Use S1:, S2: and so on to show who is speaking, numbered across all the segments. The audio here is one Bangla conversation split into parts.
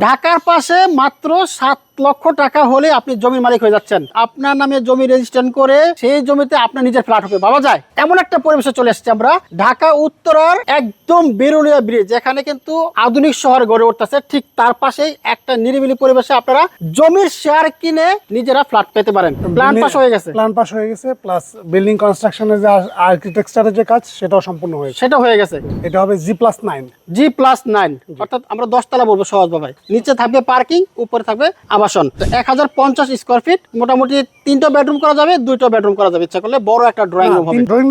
S1: ঢাকার পাশে মাত্র সাত লক্ষ টাকা হলে আপনি জমির মালিক হয়ে যাচ্ছেন। আপনার নামে জমি রেজিস্ট্রেশন করে সেই জমিতে আপনার নিজের ফ্ল্যাট হবে। ভাবা যায় এমন একটা পরিবেশে চলে এসেছি আমরা। ঢাকা উত্তরার একদম বেরুলিয়া ব্রিজ যেখানে কিন্তু আধুনিক শহর গড়ে উঠতেছে। ঠিক তার পাশেই একটা নিরিবিলি পরিবেশে আপনারা জমির শেয়ার কিনে নিজেরা ফ্ল্যাট পেতে পারেন। প্ল্যান পাস হয়ে গেছে।
S2: প্ল্যান পাস হয়ে গেছে প্লাস বিল্ডিং কনস্ট্রাকশনের যে আর্কিটেকচারের যে কাজ সেটাও সম্পূর্ণ হয়েছে।
S1: সেটা হয়ে গেছে।
S2: এটা হবে G plus nine
S1: G plus nine অর্থাৎ আমরা দশতলা বলব সহজ ভাবে। নিচে থাকবে পার্কিং উপরে থাকবে আবাসন তো এক হাজার পঞ্চাশ স্কোয়ার ফিট মোটামুটি তিনটা বেডরুম করা যাবে দুইটা বেডরুম করা যাবে। ইচ্ছা করলে বড় একটা ড্রয়িং রুম হবে।
S2: ড্রয়িং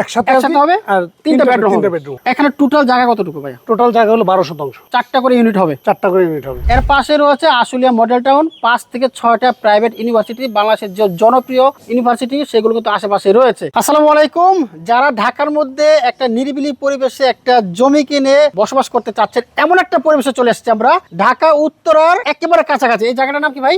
S2: একসাথে
S1: একসাথে হবে
S2: আর
S1: তিনটা বেডরুম
S2: তিনটা বেডরুম
S1: এখানে টোটাল জায়গা কতটুকু ভাইয়া?
S2: টোটাল জায়গা হলো বারো শতাংশ।
S1: চারটা করে ইউনিট হবে।
S2: চারটা করে ইউনিট হবে।
S1: এর পাশে রয়েছে আশুলিয়া মডেল টাউন পাঁচ থেকে ছয়টা প্রাইভেট ইউনিভার্সিটি বাংলাদেশের যে জনপ্রিয় ইউনিভার্সিটি সেগুলো কিন্তু আশেপাশে রয়েছে। আসসালামু আলাইকুম। যারা ঢাকার মধ্যে একটা নিরিবিলি পরিবেশে একটা জমি কিনে বসবাস করতে চাচ্ছেন এমন একটা পরিবেশে চলে এসেছি আমরা। ঢাকা উত্তরার একেবারে কাছাকাছি। এই জায়গাটার নাম কি ভাই?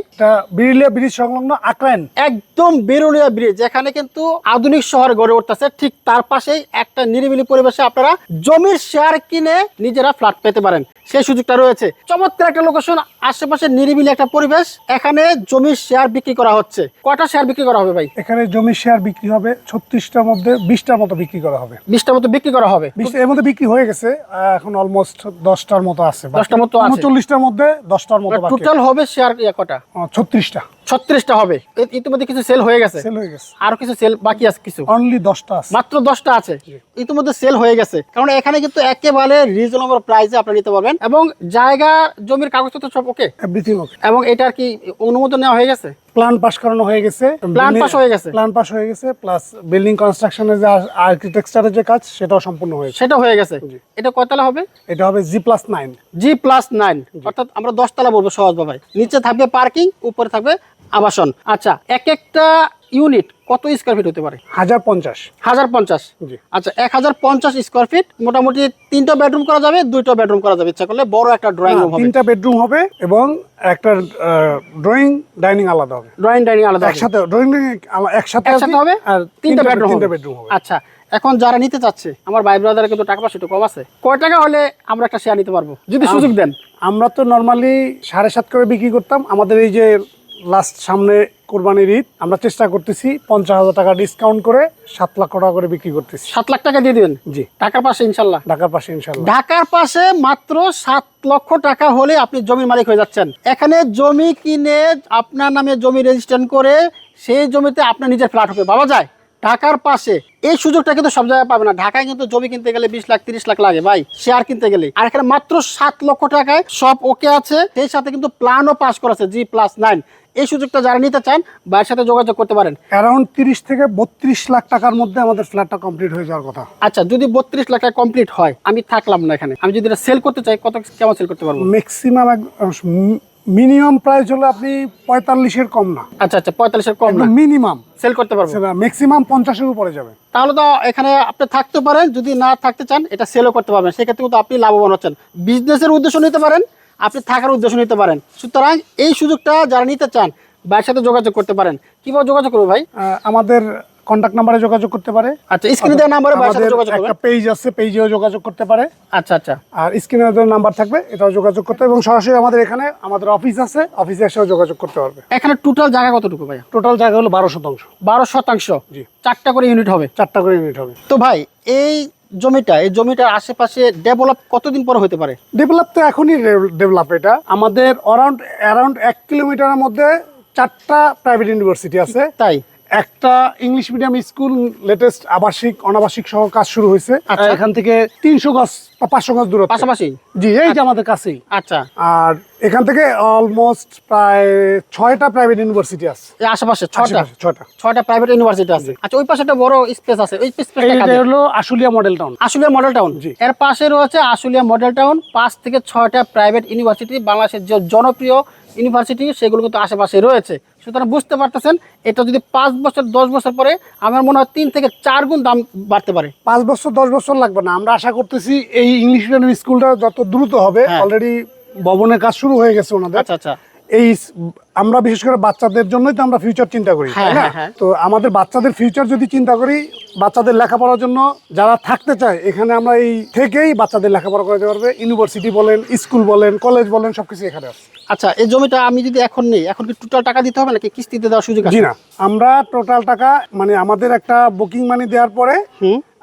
S2: বিরুলিয়া ব্রিজ সংলগ্ন আকরাইন।
S1: একদম বিরুলিয়া ব্রিজ যেখানে কিন্তু আধুনিক শহর গড়ে উঠতেছে। ঠিক তার পাশেই একটা নিরিবিলি পরিবেশে আপনারা জমির শেয়ার কিনে নিজেরা ফ্ল্যাট পেতে পারেন। সেই সুযোগটা রয়েছে। চমৎকার একটা লোকেশন আশেপাশে নিরিবিলি একটা পরিবেশ। এখানে জমির শেয়ার বিক্রি করা হচ্ছে। কটা শেয়ার বিক্রি করা হবে ভাই?
S2: এখানে জমির শেয়ার বিক্রি হবে ছত্রিশটার মধ্যে বিশটার মতো বিক্রি করা হবে।
S1: বিশটার মতো বিক্রি করা হবে।
S2: এর মধ্যে বিক্রি হয়ে গেছে এখন অলমোস্ট দশটার মতো আছে
S1: 10টার মতো আছে।
S2: উনচল্লিশটার মধ্যে দশটার মতো
S1: টোটাল হবে শেয়ার কটা?
S2: ছত্রিশটা।
S1: ছত্রিশটা হবে। ইতিমধ্যে কিছু সেল হয়ে গেছে।
S2: সেল হয়ে গেছে।
S1: আরও কিছু সেল বাকি আছে কিছু?
S2: অনলি দশটা আছে।
S1: মাত্র দশটা আছে। ইতিমধ্যে সেল হয়ে গেছে। কারণ এখানে কিন্তু একেবারে রিজনেবল প্রাইসে আপনি নিতে পারবেন। এবং জায়গা জমির কাগজপত্র সব ওকে
S2: এভরিথিং ওকে
S1: এবং এটার কি অনুমোদন নেওয়া হয়ে গেছে?
S2: প্ল্যান পাস করানো হয়ে গেছে।
S1: Plan pass হয়ে গেছে?
S2: প্ল্যান পাস হয়ে গেছে প্লাস বিল্ডিং কনস্ট্রাকশনের যে আর্কিটেকচারের যে কাজ সেটাও সম্পূর্ণ হয়েছে
S1: সেটা হয়ে গেছে। এটা কয়তলা হবে?
S2: এটা হবে G plus nine
S1: G plus nine অর্থাৎ আমরা দশতলা বলব সহজ ভাবে। নিচে থাকবে পার্কিং উপরে থাকবে আবাসন। আচ্ছা এক একটা ইউনিট কত স্কোয়ার ফিট হতে পারে?
S2: হাজার পঞ্চাশ।
S1: হাজার পঞ্চাশ? আচ্ছা এক হাজার পঞ্চাশ স্কোয়ার ফিট মোটামুটি তিনটা বেডরুম করা যাবে দুইটা বেডরুম করা যাবে ইচ্ছা করলে বড় একটা ড্রয়িং রুম হবে।
S2: তিনটা বেডরুম হবে এবং একটা ড্রয়িং ডাইনিং আলাদা হবে।
S1: ড্রয়িং ডাইনিং আলাদা
S2: একসাথে ড্রয়িং একসাথে
S1: একসাথে হবে
S2: আর
S1: তিনটা বেডরুম
S2: তিনটা বেডরুম হবে।
S1: আচ্ছা এখন যারা নিতে চাচ্ছে আমার ভাই ব্রাদারের কিন্তু টাকা পয়সা একটু কম আছে। কয় টাকা হলে আমরা একটা শেয়ার নিতে পারব? যদি সুযোগ দেন।
S2: আমরা তো নর্মালি সাড়ে সাত করে বিক্রি করতাম। আমাদের এই যে লাস্ট সামনে কোরবানির ঈদ। আমরা চেষ্টা করতেছি পঞ্চাশ হাজার টাকা ডিসকাউন্ট করে সাত লাখ টাকা করে বিক্রি করতেছি।
S1: সাত লাখ টাকা দিয়ে দিবেন?
S2: জি।
S1: টাকার পাশে ইনশাল্লাহ?
S2: ঢাকার পাশে ইনশাল্লাহ।
S1: ঢাকার পাশে মাত্র সাত লক্ষ টাকা হলে আপনি জমির মালিক হয়ে যাচ্ছেন। এখানে জমি কিনে আপনার নামে জমি রেজিস্ট্রেশন করে সেই জমিতে আপনার নিজের ফ্ল্যাট হবে। বলা যায়। ঢাকার পাশে এই সুযোগটা কিন্তু সব জায়গায় পাবে না। ঢাকায় কিন্তু জমি কিনতে গেলে বিশ লাখ তিরিশ লাখ লাগে ভাই শেয়ার কিনতে গেলে। আর এখানে মাত্র সাত লক্ষ টাকায় সব ওকে আছে। সেই সাথে কিন্তু প্ল্যানও পাস করেছে জি প্লাস নাইন এই সুযোগটা যারা নিতে চান ভাইয়ের সাথে যোগাযোগ করতে পারেন।
S2: অ্যারাউন্ড তিরিশ থেকে বত্রিশ লাখ টাকার মধ্যে আমাদের ফ্ল্যাটটা কমপ্লিট হয়ে যাওয়ার কথা।
S1: আচ্ছা যদি বত্রিশ লাখ টাকা কমপ্লিট হয় আমি থাকলাম না এখানে। আমি যদি এটা সেল করতে চাই কত কেমন সেল করতে পারব?
S2: ম্যাক্সিমাম মিনিমাম প্রাইস হলো আপনি পঁয়তাল্লিশের কম না।
S1: আচ্ছা আচ্ছা পঁয়তাল্লিশের কম না।
S2: মিনিমাম।
S1: সেল করতে পারব।
S2: ম্যাক্সিমাম পঞ্চাশের উপরে যাবে।
S1: তাহলে তো এখানে আপনি থাকতে পারেন যদি না থাকতে চান এটা সেলও করতে পারবেন। সেক্ষেত্রে কিন্তু আপনি লাভবান হচ্ছেন। বিজনেসের উদ্দেশ্য নিতে পারেন আপনি থাকার উদ্দেশ্য নিতে পারেন। সুতরাং এই সুযোগটা যারা নিতে চান ভাইয়ের সাথে যোগাযোগ করতে পারেন। কীভাবে যোগাযোগ করব ভাই?
S2: আমাদের কন্ট্যাক্ট নাম্বারে যোগাযোগ করতে পারে।
S1: আচ্ছা স্ক্রিনে দেওয়া নাম্বারে
S2: আমাদের একটা পেজ আছে পেজেও যোগাযোগ করতে পারে।
S1: আচ্ছা আচ্ছা।
S2: আর স্ক্রিনে যে নাম্বার থাকবে এটাও যোগাযোগ করতে এবং সরাসরি আমাদের এখানে আমাদের অফিস আছে অফিসে এসেও যোগাযোগ করতে পারবে।
S1: এখানে টোটাল জায়গা কতটুকু ভাই
S2: টোটাল জায়গা হলো বারো শতাংশ।
S1: বারো শতাংশ?
S2: জি।
S1: চারটা করে ইউনিট হবে?
S2: চারটা করে ইউনিট হবে।
S1: তো ভাই এই জমিটা এই জমিটার আশেপাশে ডেভেলপ কতদিন পর হতে পারে?
S2: ডেভেলপ তো এখনই ডেভেলপ এটা। আমাদের অরাউন্ড অ্যারাউন্ড এক কিলোমিটারের মধ্যে চারটা প্রাইভেট ইউনিভার্সিটি আছে।
S1: তাই?
S2: একটা ইংলিশ মিডিয়াম স্কুল লেটেস্ট আবাসিক অনাবাসিক সহ কাজ শুরু হয়েছে।
S1: আচ্ছা।
S2: এখান থেকে তিনশো গজ বা পাঁচশো গজ দূরত্ব।
S1: পাশাপাশি?
S2: জি এই যে আমাদের কাছেই।
S1: আচ্ছা।
S2: আর এখান থেকে অলমোস্ট প্রায় ছয়টা প্রাইভেট ইউনিভার্সিটি আছে।
S1: আশেপাশে
S2: আশেপাশে ছয়টা।
S1: ছয়টা প্রাইভেট ইউনিভার্সিটি আছে। আচ্ছা ওই পাশে একটা বড় স্পেস আছে। ওই স্পেসটা
S2: হলো Ashulia model town
S1: Ashulia model town
S2: জি।
S1: এর পাশে রয়েছে আশুলিয়া মডেল টাউন পাঁচ থেকে ছয়টা প্রাইভেট ইউনিভার্সিটি বাংলাদেশের যে জনপ্রিয় ইউনিভার্সিটি সেগুলো কিন্তু আশেপাশে রয়েছে। সুতরাং বুঝতে পারতেছেন এটা যদি পাঁচ বছর দশ বছর পরে আমার মনে হয় তিন থেকে চার গুণ দাম বাড়তে পারে।
S2: পাঁচ বছর দশ বছর লাগবে না। আমরা আশা করতেছি এই ইংলিশ মিডিয়াম স্কুলটা যত দ্রুত হবে
S1: হ্যাঁ।
S2: অলরেডি ভবনের কাজ শুরু হয়ে গেছে ওনাদের।
S1: আচ্ছা আচ্ছা।
S2: এই আমরা বিশেষ করে বাচ্চাদের জন্যই তো আমরা ফিউচার চিন্তা করি
S1: হ্যাঁ,
S2: তাই না?
S1: হ্যাঁ, হ্যাঁ।
S2: তো আমাদের বাচ্চাদের ফিউচার যদি চিন্তা করি বাচ্চাদের লেখাপড়ার জন্য যারা থাকতে চায় এখানে আমরা এই থেকেই বাচ্চাদের লেখাপড়া করাতে পারবে। ইউনিভার্সিটি বলেন স্কুল বলেন কলেজ বলেন সবকিছু এখানে আছে।
S1: আচ্ছা এই জমিটা আমি যদি এখন নেই এখন কি টোটাল টাকা দিতে হবে নাকি কিস্তিতে দেওয়ার সুযোগ আছে?
S2: না আমরা টোটাল টাকা মানে আমাদের একটা বুকিং মানি দেওয়ার পরে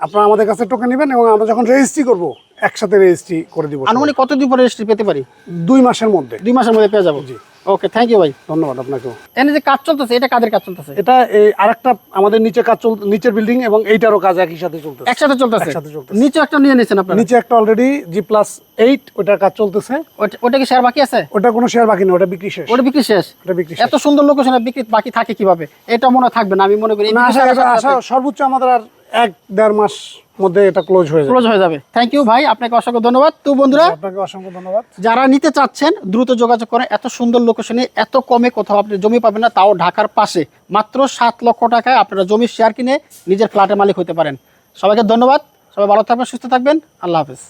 S2: আপনারা আমাদের কাছে টোকেন নেবেন এবং আমরা যখন রেজিস্ট্রি করব একসাথে রেজিস্ট্রি করে দিব।
S1: আনুমানিক কতদিন পরে রেজিস্ট্রি পেতে পারি?
S2: দুই মাসের মধ্যে।
S1: দুই মাসের মধ্যে পেয়ে যাব।
S2: জি।
S1: ওকে থ্যাংক ইউ ভাই।
S2: ধন্যবাদ আপনাকে
S1: এনে যে কাজ চলতেছে এটা কাদের কাজ চলতেছে?
S2: এটা এই আরেকটা আমাদের নিচে কাজ চল নিচের বিল্ডিং এবং এইটারও কাজ একই সাথে চলতেছে।
S1: একসাথে চলতেছে?
S2: একসাথে চলতেছে।
S1: নিচে একটা নিয়ে নিয়েছেন আপনারা?
S2: নিচে একটা অলরেডি জি প্লাস এইট ওটার কাজ চলতেছে।
S1: ওটা- কি শেয়ার বাকি আছে?
S2: ওটা কোনো শেয়ার বাকি নেই ওটা বিক্রি শেষ।
S1: ওটা বিক্রি শেষ?
S2: ওটা বিক্রি
S1: এত সুন্দর লোকেশনে বিক্রি বাকি থাকে কীভাবে? এটা মনে থাকবে না আমি মনে করি
S2: না আশা সর্বোচ্চ আমাদের আর এক দেড় মাস মধ্যে এটা ক্লোজ হয়ে
S1: ক্লোজ হয়ে যাবে। থ্যাংক ইউ ভাই আপনাকে অসংখ্য ধন্যবাদ। তো বন্ধুরা
S2: আপনাকে অসংখ্য ধন্যবাদ।
S1: যারা নিতে চাচ্ছেন দ্রুত যোগাযোগ করেন এত সুন্দর লোকেশনে এত কমে কোথাও আপনি জমি পাবেন না তাও ঢাকার পাশে। মাত্র সাত লক্ষ টাকায় আপনারা জমির শেয়ার কিনে নিজের ফ্ল্যাটের মালিক হতে পারেন। সবাইকে ধন্যবাদ। সবাই ভালো থাকবেন সুস্থ থাকবেন। আল্লাহ হাফেজ।